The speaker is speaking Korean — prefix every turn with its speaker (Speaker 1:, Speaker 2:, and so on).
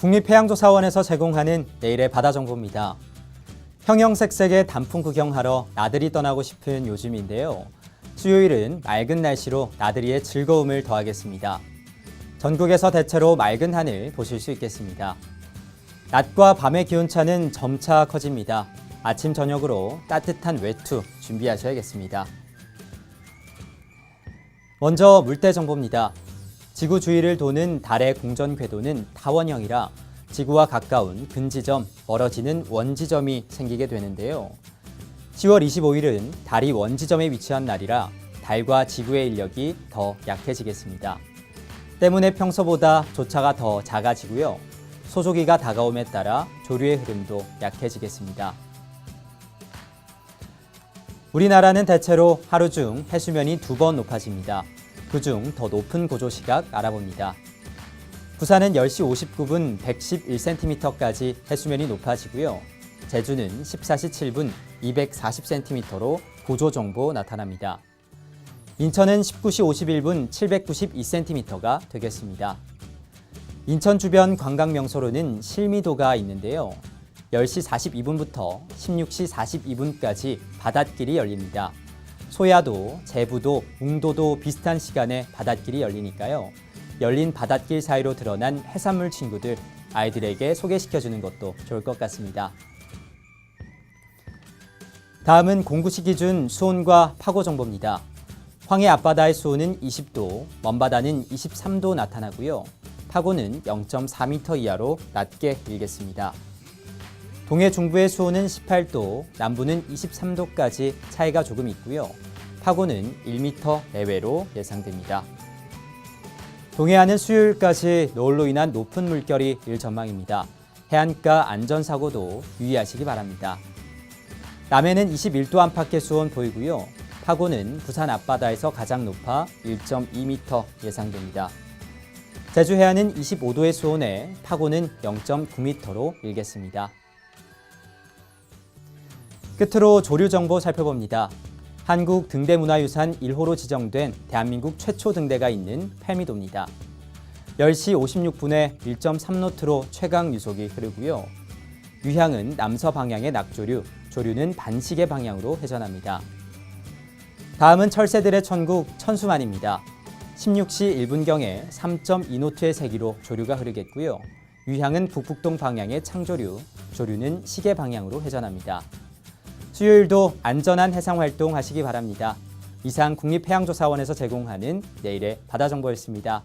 Speaker 1: 국립해양조사원에서 제공하는 내일의 바다 정보입니다. 형형색색의 단풍 구경하러 나들이 떠나고 싶은 요즘인데요. 수요일은 맑은 날씨로 나들이의 즐거움을 더하겠습니다. 전국에서 대체로 맑은 하늘 보실 수 있겠습니다. 낮과 밤의 기온차는 점차 커집니다. 아침 저녁으로 따뜻한 외투 준비하셔야겠습니다. 먼저 물때 정보입니다. 지구 주위를 도는 달의 공전 궤도는 타원형이라 지구와 가까운 근지점, 멀어지는 원지점이 생기게 되는데요. 10월 25일은 달이 원지점에 위치한 날이라 달과 지구의 인력이 더 약해지겠습니다. 때문에 평소보다 조차가 더 작아지고요. 소조기가 다가옴에 따라 조류의 흐름도 약해지겠습니다. 우리나라는 대체로 하루 중 해수면이 두 번 높아집니다. 그중 더 높은 고조 시각 알아봅니다. 부산은 10시 59분 111cm까지 해수면이 높아지고요. 제주는 14시 7분 240cm로 고조 정보 나타납니다. 인천은 19시 51분 792cm가 되겠습니다. 인천 주변 관광 명소로는 실미도가 있는데요. 10시 42분부터 16시 42분까지 바닷길이 열립니다. 소야도, 제부도, 웅도도 비슷한 시간에 바닷길이 열리니까요. 열린 바닷길 사이로 드러난 해산물 친구들 아이들에게 소개시켜주는 것도 좋을 것 같습니다. 다음은 공구시 기준 수온과 파고 정보입니다. 황해 앞바다의 수온은 20도, 먼바다는 23도 나타나고요. 파고는 0.4m 이하로 낮게 일겠습니다. 동해 중부의 수온은 18도, 남부는 23도까지 차이가 조금 있고요. 파고는 1m 내외로 예상됩니다. 동해안은 수요일까지 노을로 인한 높은 물결이 일 전망입니다. 해안가 안전사고도 유의하시기 바랍니다. 남해는 21도 안팎의 수온 보이고요. 파고는 부산 앞바다에서 가장 높아 1.2m 예상됩니다. 제주 해안은 25도의 수온에 파고는 0.9m로 일겠습니다. 끝으로 조류 정보 살펴봅니다. 한국 등대문화유산 1호로 지정된 대한민국 최초 등대가 있는 팔미도입니다. 10시 56분에 1.3노트로 최강 유속이 흐르고요. 유향은 남서 방향의 낙조류, 조류는 반시계 방향으로 회전합니다. 다음은 철새들의 천국 천수만입니다. 16시 1분경에 3.2노트의 세기로 조류가 흐르겠고요. 유향은 북북동 방향의 창조류, 조류는 시계 방향으로 회전합니다. 수요일도 안전한 해상 활동 하시기 바랍니다. 이상 국립해양조사원에서 제공하는 내일의 바다 정보였습니다.